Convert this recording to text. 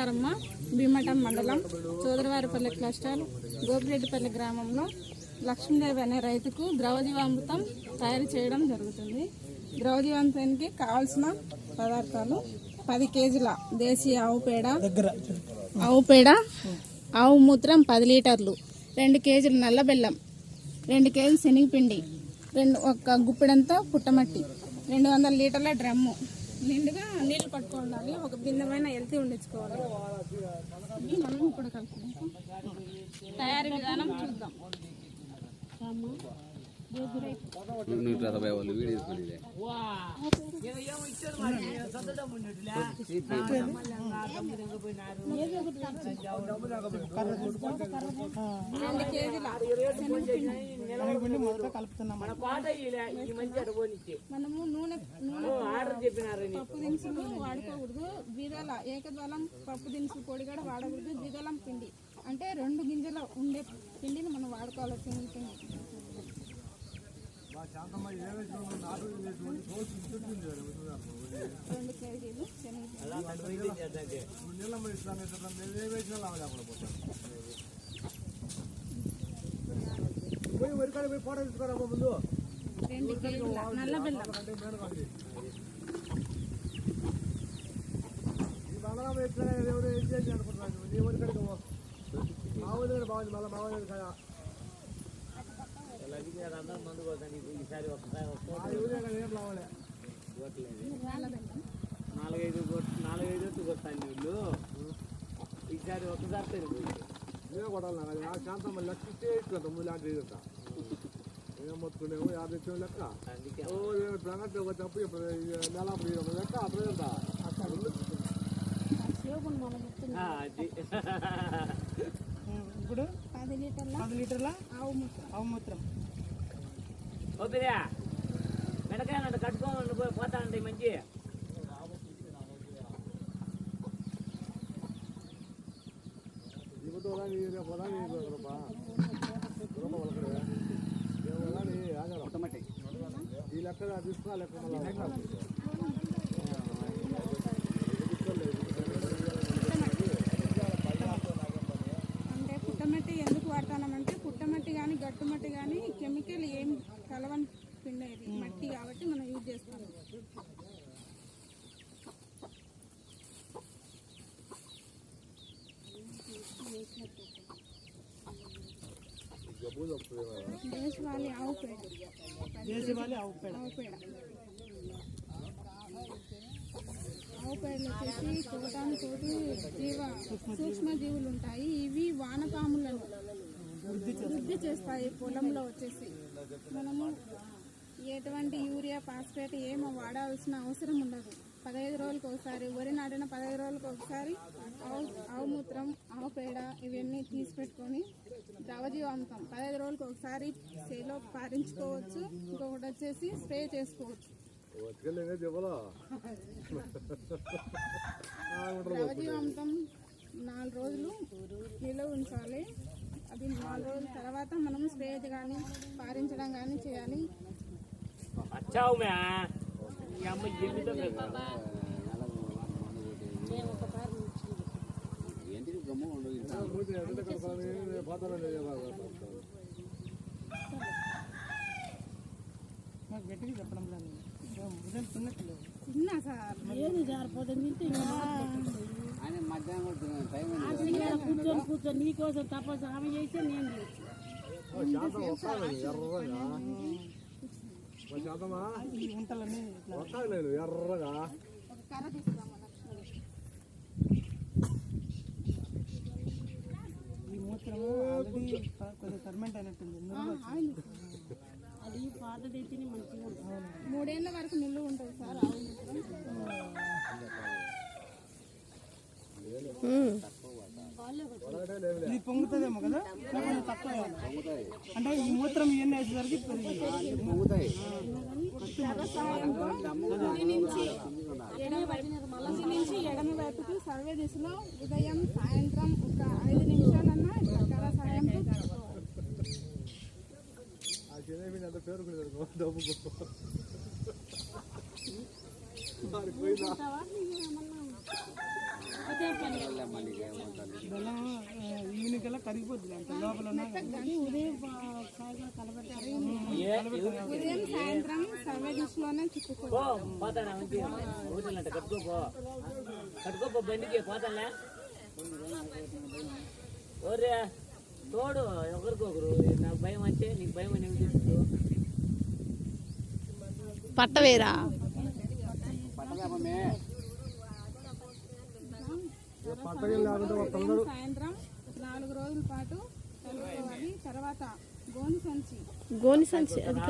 నమస్కారమ్మ. భీమటం మండలం చోదరవారిపల్లి క్లస్టర్ గోపిరెడ్డిపల్లి గ్రామంలో లక్ష్మీదేవి అనే రైతుకు ద్రవజీవామృతం తయారు చేయడం జరుగుతుంది. ద్రవజీవామృతానికి కావాల్సిన పదార్థాలు పది కేజీల దేశీయ ఆవు పేడ ఆవు పేడ ఆవు మూత్రం పది లీటర్లు రెండు కేజీలు నల్ల బెల్లం రెండు కేజీలు శనగపిండి రెండు ఒక గుప్పెడంతా పుట్టమట్టి రెండు వందల లీటర్ల డ్రమ్ము నిండుగా నీళ్ళు పట్టుకోవాలి ఒక బిందమైన ఎల్తీ ఉండించుకోవాలి. మనం ఇప్పుడు కలుపుకుంటాం తయారీ విధానం చూద్దాం. నూట అరవై వాళ్ళు వీడియో మనము నూనె నూనె పప్పు దినుసులు వాడుకోకూడదు. ద్విదళ ఏకదళం పప్పు దినుసులు పొడి కూడా వాడకూడదు. ద్విదళం పిండి. అంటే రెండు గింజలు ఉండే పిండిని మనం వాడుకోవాలి శనగ పిండి. రెండు కేజీలు శనగ రెండు కేజీల నల్ల బెల్లం నల్ల బెల్లం నాలుగైదు కొట్- నాలుగైదు ఎత్తు కొట్టాను వీళ్ళు. ఈసారి ఒకసారి సరిపోయింది శాంతమ్మ లెక్క ఇచ్చే ఇట్లా తొమ్మిది లాంటి ఏం మొత్తుకునేమో యాభై ఇచ్చిన లెక్క? అందుకే. ఓ ప్రగతి ఒక తప్పు ఇప్పుడు నెల లెక్క అది. ఇప్పుడు? పది లీటర్ల? పది లీటర్ల? ఆవు ముక్క ఆవు మూత్రం. వద్దురా మెడకాయ నన్ను కట్టుకోమని పోయి పోతా అంటే మంచి ఇప్పుడు రేపు పొలా నీ రూపా రూప వాళ్ళకడే రేపు పొలా నీ ఆగారం ఈ లెక్క తీసుకున్నా లెక్క దేశవాళీ ఆవు పేడ దేశవాళీ ఆవు పేడ ఆవు పేడ ఆవు పేడలు వచ్చేసి చూడటానికి జీవ సూక్ష్మ జీవులు ఉంటాయి. ఇవి వానపాములను వృద్ధి చేస్తాయి పొలంలో వచ్చేసి మనము ఎటువంటి యూరియా ఫాస్ఫేట్ ఏమో వాడాల్సిన అవసరం ఉండదు. పదహైదు రోజులకు ఒకసారి వరి నాటిన పదహైదు రోజులకు ఒకసారి ఆవు ఆవు మూత్రం ఆవు పేడ ఇవన్నీ తీసి పెట్టుకొని ద్రవజీవాంతం పదహైదు రోజులకు ఒకసారి చేలో పారించుకోవచ్చు. ఇంకొకటి వచ్చేసి స్ప్రే చేసుకోవచ్చు. వచ్చుకెళ్ళి ద్రవజీవాంతం నాలుగు రోజులు నిల్వ ఉంచాలి. అది నాలుగు రోజుల తర్వాత మనం స్ప్రే కానీ పారించడం కానీ చేయాలి. ఏంటికి గమ్ము మాకు గట్టిగా చెప్పడం లేదు ఉదయం తిన్నట్లేదు చిన్న సార్ ఏది జారిపోతుంది తింటే ఆయన మధ్యాహ్నం కూడా టైం కూర్చొని కూర్చొని. నీకోసం తపస్సు ఆమె చేస్తే నేను చేసి నేను ఎర్రగా. ఒక కర్ర తీసుకురామా ఈ ఆల్రెడీ కొంచెం. ఫర్మెంట్ అయినట్టుంది అది పాతదైతేనే మంచిగా మూడేళ్ళ వరకు నిల్వ ఉంటుంది సార్ ఆవు మూత్రం. ఇది పొంగుతుందేమో కదా? కొంచెం తక్కువ అంటే ఈ మూత్రం ఇవన్నీ వేసేసరికి పొంగుతాయి నుంచి ఎడమ వైపుకి సర్వే దిశలో ఉదయం సాయంత్రం ఒక ఐదు నిమిషాలన్నా ఇట్లా సాయంతో తిప్పుకోవాలి. ఆ చిన్న అంత పేరుకునేది డబ్బుకు మరి పోయిందా తర్వాత నీకు ఏమన్నా అదే పని బెల్లం ఈవినింగ్ కల్లా కరిగిపోద్ది అంత లోపల. ఉదయం సాయంత్రం కలబెట్టారు ఉదయం సాయంత్రం సర్వేదిష్లోనే చుట్టుకో పో పోతానా మంచి ఊరిలంట కట్టుకోపో కట్టుకోపో బండికి పోతానా ఓరే తోడు ఒకరికొకరు నాకు భయం అంటే నీకు భయం అని పట్టవేరా? సాయంత్రం నాలుగు రోజుల పాటు కలుపుకోవాలి. తర్వాత గోను సంచి. గోని సంచి అది